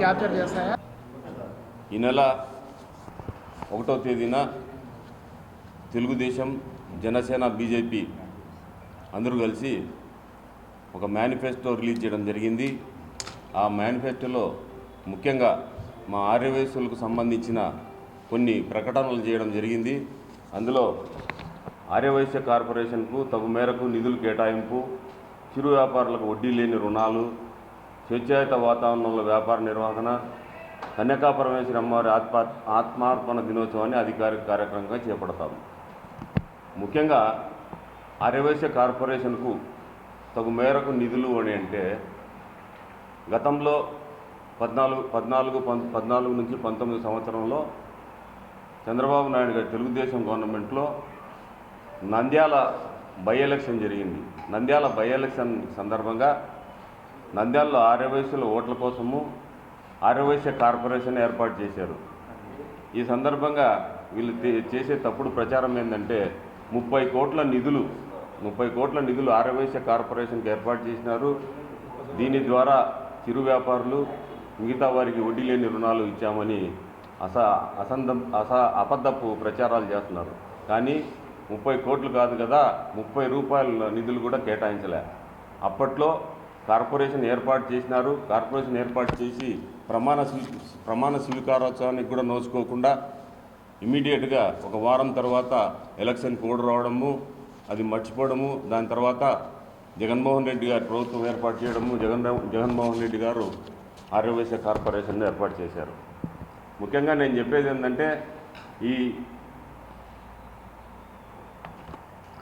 Capture చేస్తాయా? ఈ నెల ఒకటో తేదీన తెలుగుదేశం జనసేన బీజేపీ అందరూ కలిసి ఒక మేనిఫెస్టో రిలీజ్ చేయడం జరిగింది. ఆ మేనిఫెస్టోలో ముఖ్యంగా మా ఆర్యవయస్సులకు సంబంధించిన కొన్ని ప్రకటనలు చేయడం జరిగింది. అందులో ఆర్యవైశ్య కార్పొరేషన్కు తగు మేరకు నిధులు కేటాయింపు చిరు వ్యాపారులకు వడ్డీ లేని రుణాలు స్వేచ్ఛాయుత వాతావరణంలో వ్యాపార నిర్వహణ కన్యకా పరమేశ్వరి అమ్మవారి ఆత్మ ఆత్మార్పణ దినోత్సవాన్ని అధికారిక కార్యక్రమంగా చేపడతాము. ముఖ్యంగా ఆర్యవైశ్య కార్పొరేషన్కు తగు మేరకు నిధులు అని అంటే గతంలో పద్నాలుగు పద్నాలుగు పం- పద్నాలుగు నుంచి పంతొమ్మిది సంవత్సరంలో చంద్రబాబు నాయుడు గారి తెలుగుదేశం గవర్నమెంట్లో నంద్యాల బై ఎలక్షన్ జరిగింది. నంద్యాల బై ఎలక్షన్ సందర్భంగా నంద్యాలలో ఆర్యవైశ్యుల ఓట్ల కోసము ఆర్యవైశ్య కార్పొరేషన్ ఏర్పాటు చేశారు. ఈ సందర్భంగా వీళ్ళు చేసే తప్పుడు ప్రచారం ఏంటంటే ముప్పై కోట్ల నిధులు ముప్పై కోట్ల నిధులు ఆర్యవైశ్య కార్పొరేషన్కి ఏర్పాటు చేసినారు. దీని ద్వారా చిరు వ్యాపారులు మిగతా వారికి వడ్డీ లేని రుణాలు ఇచ్చామని అస అసంద అస అబద్ధపు ప్రచారాలు చేస్తున్నారు. కానీ ముప్పై కోట్లు కాదు కదా ముప్పై రూపాయల నిధులు కూడా కేటాయించలే. అప్పట్లో కార్పొరేషన్ ఏర్పాటు చేసినారు. కార్పొరేషన్ ఏర్పాటు చేసి ప్రమాణ స్వీ ప్రమాణ స్వీకారోత్సవానికి కూడా నోచుకోకుండా ఇమీడియట్గా ఒక వారం తర్వాత ఎలక్షన్ కోడ్ రావడము అది మర్చిపోవడము దాని తర్వాత జగన్మోహన్ రెడ్డి గారు ప్రభుత్వం ఏర్పాటు చేయడము జగన్ జగన్మోహన్ రెడ్డి గారు ఆర్యవైశ్య కార్పొరేషన్ ఏర్పాటు చేశారు. ముఖ్యంగా నేను చెప్పేది ఏంటంటే ఈ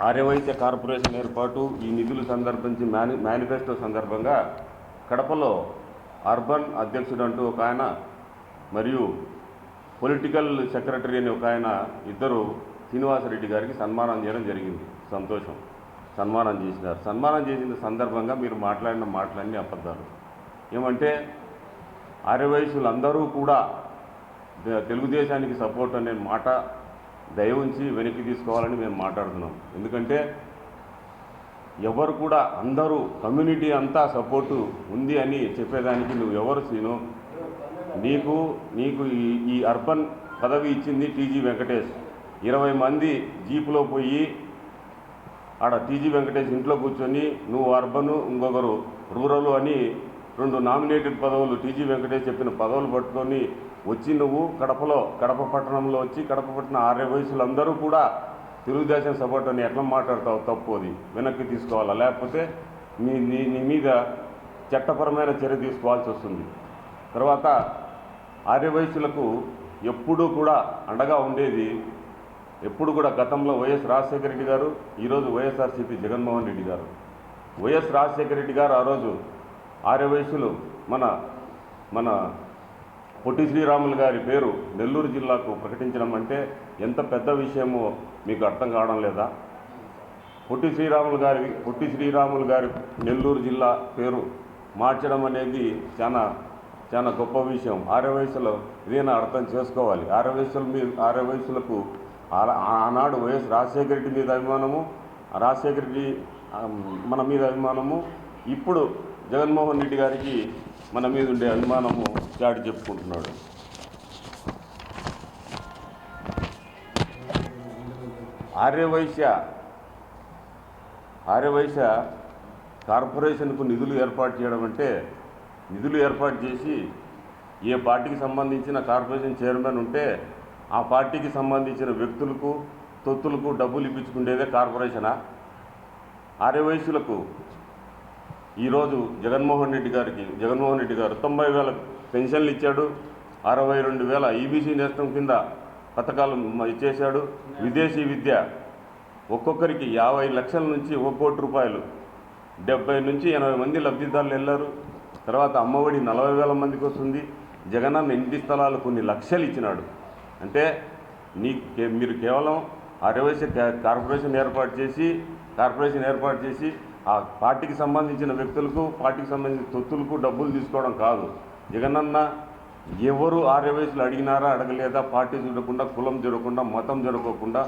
ఆర్యవైశ్య కార్పొరేషన్ ఏర్పాటు ఈ నిధులు సందర్భించి మేని మేనిఫెస్టో సందర్భంగా కడపలో అర్బన్ అధ్యక్షుడు అంటూ ఒక ఆయన మరియు పొలిటికల్ సెక్రటరీ అని ఒక ఆయన ఇద్దరు శ్రీనివాసరెడ్డి గారికి సన్మానం చేయడం జరిగింది. సంతోషం. సన్మానం చేసినారు. సన్మానం చేసిన సందర్భంగా మీరు మాట్లాడిన మాటలన్నీ అబద్ధాలు. ఏమంటే ఆర్యవయసులందరూ కూడా తెలుగుదేశానికి సపోర్ట్ అనే మాట దయ ఉంచి వెనక్కి తీసుకోవాలని మేము మాట్లాడుతున్నాం. ఎందుకంటే ఎవరు కూడా అందరూ కమ్యూనిటీ అంతా సపోర్టు ఉంది అని చెప్పేదానికి నువ్వు ఎవరు సీను? నీకు నీకు ఈ ఈ అర్బన్ పదవి ఇచ్చింది టీజీ వెంకటేష్. ఇరవై మంది జీపులో పోయి ఆడ టీజీ వెంకటేష్ ఇంట్లో కూర్చొని నువ్వు అర్బను ఇంకొకరు రూరల్ అని రెండు నామినేటెడ్ పదవులు టీజీ వెంకటేష్ చెప్పిన పదవులు పట్టుకొని వచ్చి నువ్వు కడపలో కడప పట్టణంలో వచ్చి కడప పట్టణ ఆర్య వయసులందరూ కూడా తెలుగుదేశం సపోర్ట్ అని ఎట్లా మాట్లాడతావు? తప్పు అది. వెనక్కి తీసుకోవాలా? లేకపోతే నీ నీ నీ మీద చట్టపరమైన చర్య తీసుకోవాల్సి వస్తుంది. తర్వాత ఆర్యవయసులకు ఎప్పుడూ కూడా అండగా ఉండేది ఎప్పుడు కూడా గతంలో వైఎస్ రాజశేఖర రెడ్డి గారు ఈరోజు వైఎస్ఆర్సీపీ జగన్మోహన్ రెడ్డి గారు. వైఎస్ రాజశేఖర రెడ్డి గారు ఆ రోజు ఆర్యవయసులు మన మన పొట్టి శ్రీరాములు గారి పేరు నెల్లూరు జిల్లాకు ప్రకటించడం అంటే ఎంత పెద్ద విషయమో మీకు అర్థం కావడం లేదా? పొట్టి శ్రీరాములు గారి పొట్టి శ్రీరాములు గారి నెల్లూరు జిల్లా పేరు మార్చడం అనేది చాలా చాలా గొప్ప విషయం. ఆరో వయసులో ఇదేనా అర్థం చేసుకోవాలి. ఆరో వయసుల మీ ఆరో వయసులకు ఆ- ఆనాడు వైఎస్ రాజశేఖర రెడ్డి మీద అభిమానము రాజశేఖర రెడ్డి మన మీద అభిమానము. ఇప్పుడు జగన్మోహన్ రెడ్డి గారికి మన మీద ఉండే అభిమానము చాటి చెప్పుకుంటున్నాడు. ఆర్యవైశ్య ఆర్యవైశ్య కార్పొరేషన్కు నిధులు ఏర్పాటు చేయడం అంటే నిధులు ఏర్పాటు చేసి ఏ పార్టీకి సంబంధించిన కార్పొరేషన్ చైర్మన్ ఉంటే ఆ పార్టీకి సంబంధించిన వ్యక్తులకు తొత్తులకు డబ్బులు ఇప్పించుకునేదే కార్పొరేషనా? ఆర్యవయసులకు ఈరోజు జగన్మోహన్ రెడ్డి గారికి జగన్మోహన్ రెడ్డి గారు తొంభై వేల పెన్షన్లు ఇచ్చాడు అరవై రెండు వేల ఈబీసీ నేస్తం కింద పథకాలు ఇచ్చేశాడు విదేశీ విద్య ఒక్కొక్కరికి యాభై లక్షల నుంచి ఒక కోటి రూపాయలు. డెబ్బై నుంచి ఎనభై మంది లబ్ధిదారులు వెళ్ళారు. తర్వాత అమ్మఒడి నలభై వేల మందికి వస్తుంది. జగనన్న ఇంటి స్థలాలు కొన్ని లక్షలు ఇచ్చినాడు. అంటే నీ మీరు కేవలం అరవై కార్పొరేషన్ ఏర్పాటు చేసి కార్పొరేషన్ ఏర్పాటు చేసి ఆ పార్టీకి సంబంధించిన వ్యక్తులకు పార్టీకి సంబంధించిన తొత్తులకు డబ్బులు తీసుకోవడం కాదు. జగనన్న ఎవరు ఆర్యవయసులు అడిగినారా అడగలేదా? పార్టీ చూడకుండా కులం చూడకుండా మతం చూడకోకుండా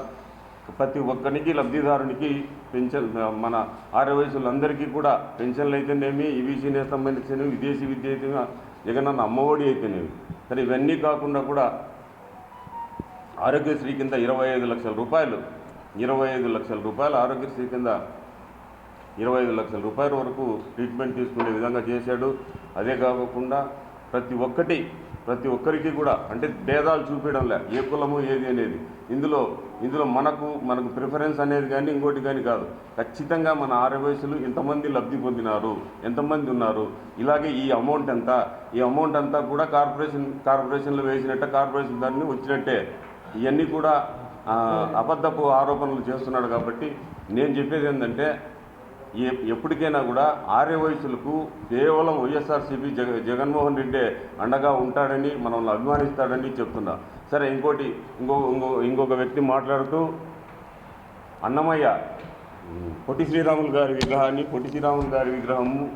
ప్రతి ఒక్కరికి లబ్ధిదారునికి పెన్షన్ మన ఆర్యవయసులందరికీ కూడా పెన్షన్లు అయితేనేమి ఈబీసీనే సంబంధించినవి విదేశీ విద్య అయితే జగనన్న అమ్మఒడి అయితేనేవి సరే ఇవన్నీ కాకుండా కూడా ఆరోగ్యశ్రీ కింద ఇరవై ఐదు లక్షల రూపాయలు ఇరవై ఐదు లక్షల రూపాయలు ఆరోగ్యశ్రీ కింద ఇరవై ఐదు లక్షల రూపాయల వరకు ట్రీట్మెంట్ తీసుకునే విధంగా చేశాడు. అదే కాకుండా ప్రతి ఒక్కటి ప్రతి ఒక్కరికి కూడా అంటే భేదాలు చూపించడంలే ఏ కులము ఏది అనేది. ఇందులో ఇందులో మనకు మనకు ప్రిఫరెన్స్ అనేది కానీ ఇంకోటి కానీ కాదు. ఖచ్చితంగా మన ఆరు ఇంతమంది లబ్ధి పొందినారు ఎంతమంది ఉన్నారు. ఇలాగే ఈ అమౌంట్ ఎంత ఈ అమౌంట్ అంతా కూడా కార్పొరేషన్ కార్పొరేషన్లో వేసినట్టే కార్పొరేషన్ దాన్ని వచ్చినట్టే. ఇవన్నీ కూడా అబద్ధపు ఆరోపణలు చేస్తున్నాడు కాబట్టి నేను చెప్పేది ఏంటంటే ఎప్పటికైనా కూడా ఆర్య వయసులకు కేవలం వైఎస్ఆర్సీపీ జగ జగన్మోహన్ రెడ్డి అండగా ఉంటాడని మనల్ని అభిమానిస్తాడని చెప్తున్నా. సరే ఇంకోటి ఇంకో ఇంకో ఇంకొక వ్యక్తి మాట్లాడుతూ అన్నమయ్య పొట్టి శ్రీరాములు గారి విగ్రహాన్ని పొట్టి శ్రీరాములు గారి విగ్రహము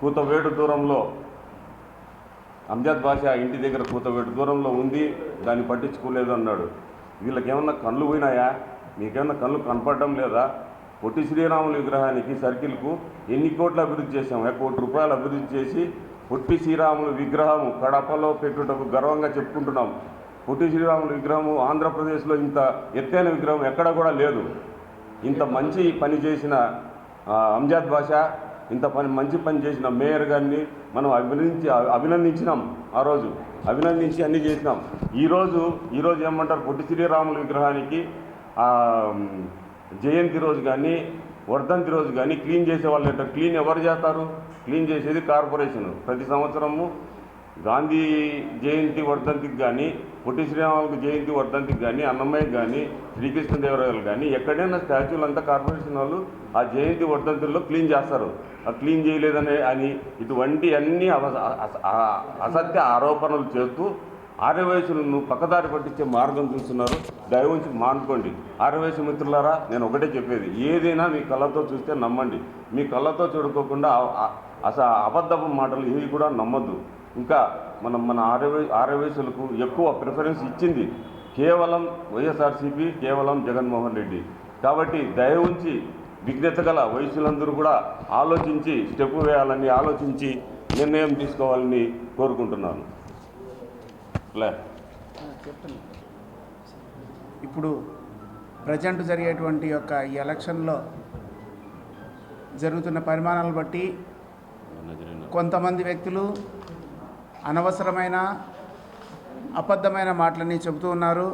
కూతవేడు దూరంలో అంజాద్ భాష ఇంటి దగ్గర కూతవేడు దూరంలో ఉంది దాన్ని పట్టించుకోలేదు అన్నాడు. వీళ్ళకేమన్నా కళ్ళు పోయినాయా? మీకేమన్నా కళ్ళు కనపడడం లేదా? పొట్టి శ్రీరాములు విగ్రహానికి సర్కిల్కు ఎన్ని కోట్లు అభివృద్ధి చేశాం? ఒక కోటి రూపాయలు అభివృద్ధి చేసి పొట్టి శ్రీరాములు విగ్రహం కడపలో పెట్టుటకు గర్వంగా చెప్పుకుంటున్నాం. పొట్టి శ్రీరాములు విగ్రహము ఆంధ్రప్రదేశ్లో ఇంత ఎత్తైన విగ్రహం ఎక్కడ కూడా లేదు. ఇంత మంచి పని చేసిన అంజాద్ భాష ఇంత పని మంచి పని చేసిన మేయర్ గారిని మనం అభినందించి అభినందించినాం ఆ రోజు. అభినందించి అన్నీ చేసినాం. ఈరోజు ఈరోజు ఏమంటారు? పొట్టి శ్రీరాముల విగ్రహానికి జయంతి రోజు కానీ వర్ధంతి రోజు కానీ క్లీన్ చేసే వాళ్ళు ఏంటో క్లీన్ ఎవరు చేస్తారు? క్లీన్ చేసేది కార్పొరేషన్. ప్రతి సంవత్సరము గాంధీ జయంతి వర్ధంతికి కానీ పొట్టి శ్రీరాములకు జయంతి వర్ధంతికి కానీ అన్నమయ్యకి కానీ శ్రీకృష్ణదేవరాయలు కానీ ఎక్కడైనా స్టాచ్యూలు అంతా కార్పొరేషన్ వాళ్ళు ఆ జయంతి వర్ధంతుల్లో క్లీన్ చేస్తారు. ఆ క్లీన్ చేయలేదని అని ఇటువంటి అన్ని అసత్య ఆరోపణలు చేస్తూ ఆర్యవయసులను పక్కదారి పట్టించే మార్గం చూస్తున్నారు. దయవుంచి మానుకోండి. ఆర్యవయసు మిత్రులారా నేను ఒకటే చెప్పేది. ఏదైనా మీ కళ్ళతో చూస్తే నమ్మండి. మీ కళ్ళతో చూడుకోకుండా అసలు అబద్ధపు మాటలు ఏవి కూడా నమ్మద్దు. ఇంకా మనం మన ఆర్యవై ఆర్యవయసులకు ఎక్కువ ప్రిఫరెన్స్ ఇచ్చింది కేవలం వైఎస్ఆర్సీపీ కేవలం జగన్మోహన్ రెడ్డి. కాబట్టి దయ ఉంచి విజ్ఞత గల వయసులందరూ కూడా ఆలోచించి స్టెప్ వేయాలని ఆలోచించి నిర్ణయం తీసుకోవాలని కోరుకుంటున్నాను. చెప్తాను ఇప్పుడు ప్రజెంట్ జరిగేటువంటి యొక్క ఈ ఎలక్షన్లో జరుగుతున్న పరిమాణాలను బట్టి కొంతమంది వ్యక్తులు అనవసరమైన అబద్ధమైన మాటలని చెబుతూ ఉన్నారు.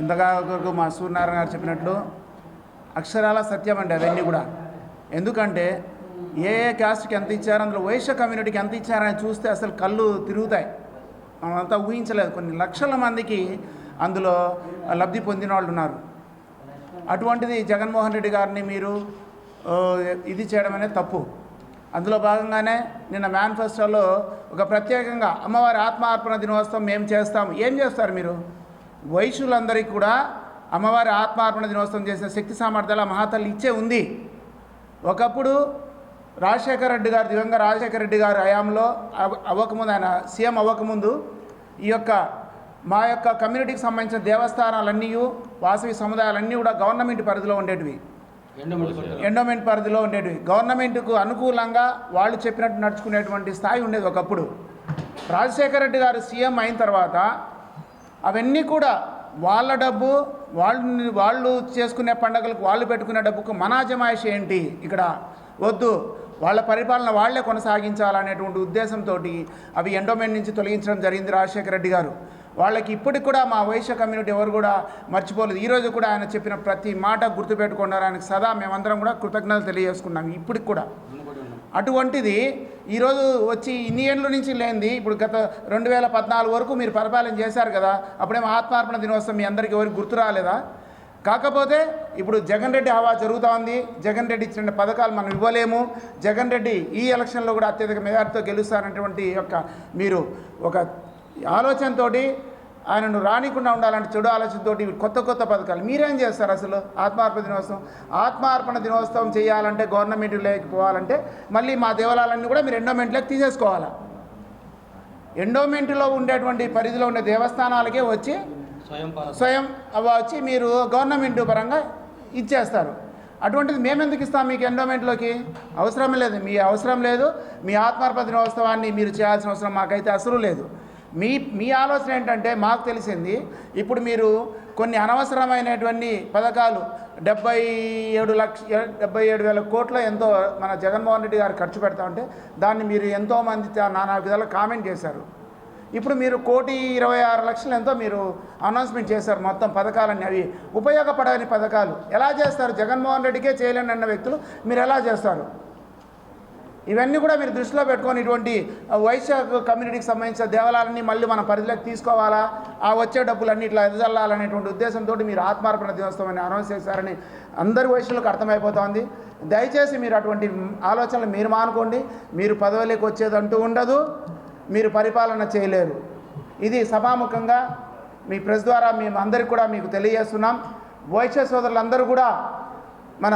ఇంతగా మా సూర్యనారాయణ గారు చెప్పినట్లు అక్షరాల సత్యం అండి అవన్నీ కూడా. ఎందుకంటే ఏ ఏ క్యాస్ట్కి ఎంత ఇచ్చారో అందులో వైశ్య కమ్యూనిటీకి ఎంత ఇచ్చారని చూస్తే అసలు కళ్ళు తిరుగుతాయి. మనమంతా ఊహించలేదు. కొన్ని లక్షల మందికి అందులో లబ్ధి పొందిన వాళ్ళు ఉన్నారు. అటువంటిది జగన్మోహన్ రెడ్డి గారిని మీరు ఇది చేయడం అనేది తప్పు. అందులో భాగంగానే నిన్న మేనిఫెస్టోలో ఒక ప్రత్యేకంగా అమ్మవారి ఆత్మార్పణ దినోత్సవం మేము చేస్తాము. ఏం చేస్తారు మీరు? వైశ్యులందరికీ కూడా అమ్మవారి ఆత్మార్పణ దినోత్సవం చేసిన శక్తి సామర్థ్యాలు ఆ మహాతల్లి ఇచ్చే ఉంది. ఒకప్పుడు రాజశేఖర రెడ్డి గారు దివంగ రాజశేఖర రెడ్డి గారి హయాంలో అవ- అవ్వకముందు ఆయన సీఎం అవ్వకముందు ఈ యొక్క మా యొక్క కమ్యూనిటీకి సంబంధించిన దేవస్థానాలన్నీ వాసవి సముదాయాలన్నీ కూడా గవర్నమెంట్ పరిధిలో ఉండేటివి. ఎండోమెంట్ పరిధిలో. ఉండేటివి. గవర్నమెంట్కు అనుకూలంగా వాళ్ళు చెప్పినట్టు నడుచుకునేటువంటి స్థాయి ఉండేది ఒకప్పుడు. రాజశేఖర రెడ్డి గారు సీఎం అయిన తర్వాత అవన్నీ కూడా వాళ్ళ డబ్బు వాళ్ళు వాళ్ళు చేసుకునే పండగలకు వాళ్ళు పెట్టుకునే డబ్బుకు మన అజమాయిషి ఏంటి? ఇక్కడ వద్దు. వాళ్ళ పరిపాలన వాళ్ళే కొనసాగించాలనేటువంటి ఉద్దేశంతో అవి ఎండోమెంట్ నుంచి తొలగించడం జరిగింది రాజశేఖర రెడ్డి గారు. వాళ్ళకి ఇప్పటికి కూడా మా వైశ్య కమ్యూనిటీ ఎవరు కూడా మర్చిపోలేదు. ఈరోజు కూడా ఆయన చెప్పిన ప్రతి మాట గుర్తుపెట్టుకున్నారు. ఆయనకు సదా మేమందరం కూడా కృతజ్ఞతలు తెలియజేసుకున్నాం ఇప్పటికి కూడా. అటువంటిది ఈరోజు వచ్చి ఇన్ని ఏళ్ళ నుంచి లేనిది ఇప్పుడు గత రెండు వేల పద్నాలుగు వరకు మీరు పరిపాలన చేశారు కదా అప్పుడేమో ఆత్మార్పణ దినోత్సవం మీ అందరికీ ఎవరికి గుర్తు రాలేదా? కాకపోతే ఇప్పుడు జగన్ రెడ్డి హవా జరుగుతూ ఉంది. జగన్ రెడ్డి ఇచ్చిన పథకాలు మనం ఇవ్వలేము. జగన్ రెడ్డి ఈ ఎలక్షన్లో కూడా అత్యధిక మెజార్టీతో గెలుస్తారనేటువంటి యొక్క మీరు ఒక ఆలోచనతోటి ఆయనను రానికుండా ఉండాలంటే చెడు ఆలోచనతోటి కొత్త కొత్త పథకాలు. మీరేం చేస్తారు అసలు? ఆత్మార్పణ దినోత్సవం. ఆత్మార్పణ దినోత్సవం చేయాలంటే గవర్నమెంట్ లేకపోవాలంటే మళ్ళీ మా దేవాలయాలన్నీ కూడా మీరు ఎండోమెంట్లోకి తీసేసుకోవాలా? ఎండోమెంట్లో ఉండేటువంటి పరిధిలో ఉండే దేవస్థానాలకే వచ్చి స్వయం స్వయం వచ్చి మీరు గవర్నమెంట్ పరంగా ఇచ్చేస్తారు. అటువంటిది మేము ఎందుకు ఇస్తాం మీకు ఎండోమెంట్లోకి అవసరం లేదు. మీ అవసరం లేదు. మీ ఆత్మార్పణ దినోత్సవాన్ని మీరు చేయాల్సిన అవసరం మాకైతే అసలు లేదు. మీ మీ ఆలోచన ఏంటంటే మాకు తెలిసింది ఇప్పుడు మీరు కొన్ని అనవసరమైనటువంటి పథకాలు డెబ్బై ఏడు లక్ష డెబ్బై ఏడు వేల కోట్ల ఎంతో మన జగన్మోహన్ రెడ్డి గారు ఖర్చు పెడతా ఉంటే దాన్ని మీరు ఎంతోమంది నానా విధాలు కామెంట్ చేశారు. ఇప్పుడు మీరు కోటి ఇరవై ఆరు లక్షలు ఎంతో మీరు అనౌన్స్మెంట్ చేశారు మొత్తం పథకాలన్నీ. అవి ఉపయోగపడని పథకాలు. ఎలా చేస్తారు? జగన్మోహన్ రెడ్డికే చేయలేని అన్న వ్యక్తులు మీరు ఎలా చేస్తారు? ఇవన్నీ కూడా మీరు దృష్టిలో పెట్టుకొని ఇటువంటి వైశ్య కమ్యూనిటీకి సంబంధించిన దేవాలయాలన్నీ మళ్ళీ మన పరిధిలోకి తీసుకోవాలా? ఆ వచ్చే డబ్బులన్నీ ఇట్లా ఎదజల్లాలనేటువంటి ఉద్దేశంతో మీరు ఆత్మార్పణ దినోత్సవం అని అనౌన్స్ చేశారని అందరి వైశ్యులకు అర్థమైపోతోంది. దయచేసి మీరు అటువంటి ఆలోచనలు మీరు మానుకోండి. మీరు పదవిలోకి వచ్చేదంటూ ఉండదు. మీరు పరిపాలన చేయలేరు. ఇది సభాముఖంగా మీ ప్రెస్ ద్వారా మేము అందరికీ కూడా మీకు తెలియజేస్తున్నాం. వైశ్య సోదరులందరూ కూడా మన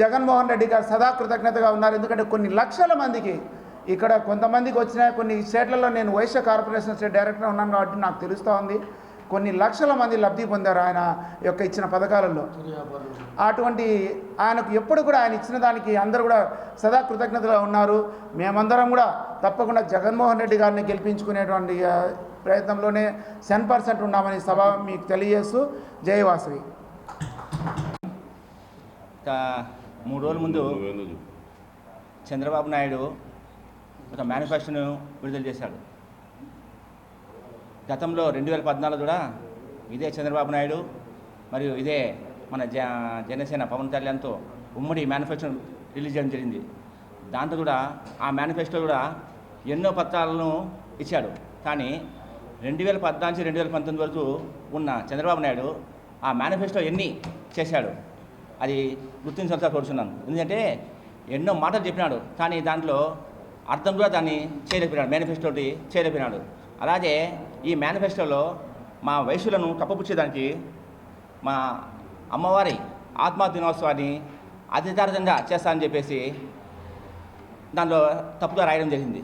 జగన్మోహన్ రెడ్డి గారు సదా కృతజ్ఞతగా ఉన్నారు. ఎందుకంటే కొన్ని లక్షల మందికి ఇక్కడ కొంతమందికి వచ్చిన కొన్ని స్టేట్లలో నేను వైశ్య కార్పొరేషన్ స్టేట్ డైరెక్టర్ ఉన్నాను కాబట్టి నాకు తెలుస్తూ ఉంది కొన్ని లక్షల మంది లబ్ధి పొందారు ఆయన యొక్క ఇచ్చిన పథకాలలో. అటువంటి ఆయనకు ఎప్పుడు కూడా ఆయన ఇచ్చిన దానికి అందరూ కూడా సదా కృతజ్ఞతగా ఉన్నారు. మేమందరం కూడా తప్పకుండా జగన్మోహన్ రెడ్డి గారిని గెలిపించుకునేటువంటి ప్రయత్నంలోనే సెన్ పర్సెంట్ ఉన్నామని సభ మీకు తెలియజేస్తూ జయవాసవి మూడు రోజుల ముందు. చంద్రబాబు నాయుడు ఒక మేనిఫెస్టోను విడుదల చేశాడు. గతంలో రెండు వేల పద్నాలుగు కూడా ఇదే చంద్రబాబు నాయుడు మరియు ఇదే మన జ జనసేన పవన్ కళ్యాణ్తో ఉమ్మడి మేనిఫెస్టో రిలీజ్ చేయడం జరిగింది. దాంట్లో కూడా ఆ మేనిఫెస్టో కూడా ఎన్నో పత్రాలను ఇచ్చాడు. కానీ రెండు వేల పద్నాలుగు రెండు వేల పంతొమ్మిది వరకు ఉన్న చంద్రబాబు నాయుడు ఆ మేనిఫెస్టో ఎన్ని చేశాడు? అది గుర్తించాల్సి కోరుచున్నాను ఎందుకంటే ఎన్నో మాటలు చెప్పినాడు. కానీ దాంట్లో అర్థం కూడా దాన్ని చేయలేపినాడు మేనిఫెస్టోటి చేయలేపినాడు అలాగే ఈ మేనిఫెస్టోలో మా వయసులను కప్పపుచ్చేదానికి మా అమ్మవారి ఆత్మ దినోత్సవాన్ని అధికారికంగా చేస్తానని చెప్పేసి దానిలో తప్పుగా రాయడం జరిగింది.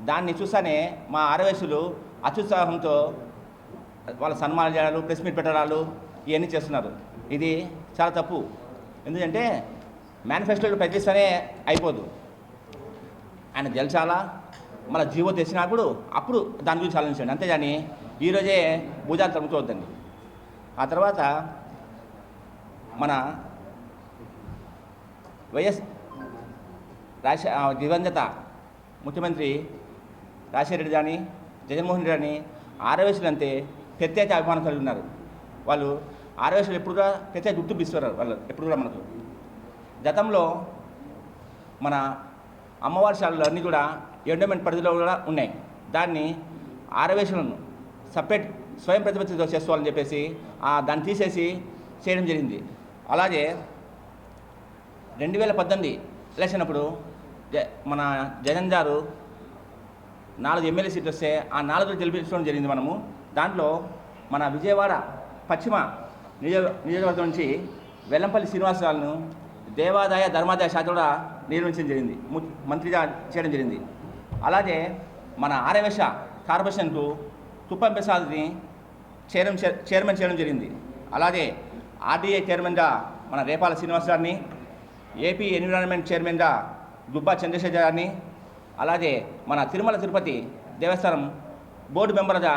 దాన్ని చూస్తానే మా ఆరవయసులు అత్యుత్సాహంతో వాళ్ళ సన్మానాలు చేయడాలు ప్రెస్ మీట్ పెట్టడాలు ఇవన్నీ చేస్తున్నారు. ఇది చాలా తప్పు. ఎందుకంటే మేనిఫెస్టోలు ప్రకటిస్తేనే అయిపోదు. ఆయన గెలిచాలా? మన జీవో తెచ్చినప్పుడు అప్పుడు దాని గురించి ఆలోచించండి. అంతేగాని ఈరోజే భుజాలు తగ్గుతోద్దండి ఆ తర్వాత మన వైఎస్ రాజ దివంగత ముఖ్యమంత్రి రాజశేఖర రెడ్డి కానీ జగన్మోహన్ రెడ్డి కానీ ఆరవేసులు అంతే ప్రత్యేక అభిమానం కలిగి ఉన్నారు. వాళ్ళు ఆరవేసులు ఎప్పుడు కూడా ప్రత్యేక గుర్తింపు ఇస్తారు వాళ్ళు ఎప్పుడు కూడా మనకు. గతంలో మన అమ్మవారి శాలలు అన్నీ కూడా ఎండోమెంట్ పరిధిలో కూడా ఉన్నాయి. దాన్ని ఆరవేశలను సపరేట్ స్వయం ప్రతిపత్తితో చేసుకోవాలని చెప్పేసి దాన్ని తీసేసి చేయడం జరిగింది. అలాగే రెండు వేల పద్దెనిమిది ఎలక్షన్ అప్పుడు జ మన జగన్ గారు నాలుగు ఎమ్మెల్యే సీట్లు వస్తే ఆ నాలుగు గెలిపించడం జరిగింది మనము. దాంట్లో మన విజయవాడ పశ్చిమ నియోజక నియోజకవర్గం నుంచి వెల్లంపల్లి శ్రీనివాసరావును దేవాదాయ ధర్మాదాయ శాఖ కూడా నిర్వహించడం జరిగింది. మంత్రిగా చేయడం జరిగింది. అలాగే మన ఆర్యవేశ కార్పొరేషన్కు తుప్పం ప్రసాద్ని చైర్మన్ చైర్మన్ చేయడం జరిగింది. అలాగే ఆర్డీఏ చైర్మన్గా మన రేపాల శ్రీనివాస్ గారిని ఏపీ ఎన్విరాన్మెంట్ చైర్మన్గా గుబ్బా చంద్రశేఖర్ గారిని అలాగే మన తిరుమల తిరుపతి దేవస్థానం బోర్డు మెంబర్గా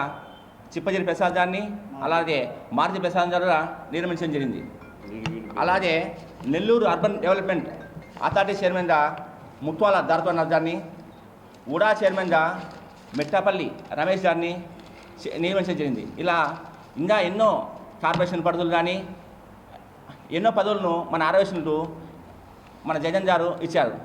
చిప్పజీరి ప్రసాద్ గారిని అలాగే మారుతి ప్రసాద్ గారు నియమించడం జరిగింది. అలాగే నెల్లూరు అర్బన్ డెవలప్మెంట్ అథారిటీ చైర్మన్గా ముత్వాల దారతోనాథ్ గారిని ఉడా చైర్మన్గా మెట్టాపల్లి రమేష్ గారిని నియమించడం జరిగింది. ఇలా ఇంకా ఎన్నో కార్పొరేషన్ పదవులు కానీ ఎన్నో పదవులను మన ఆరవేశులు మన జగన్ గారు ఇచ్చారు.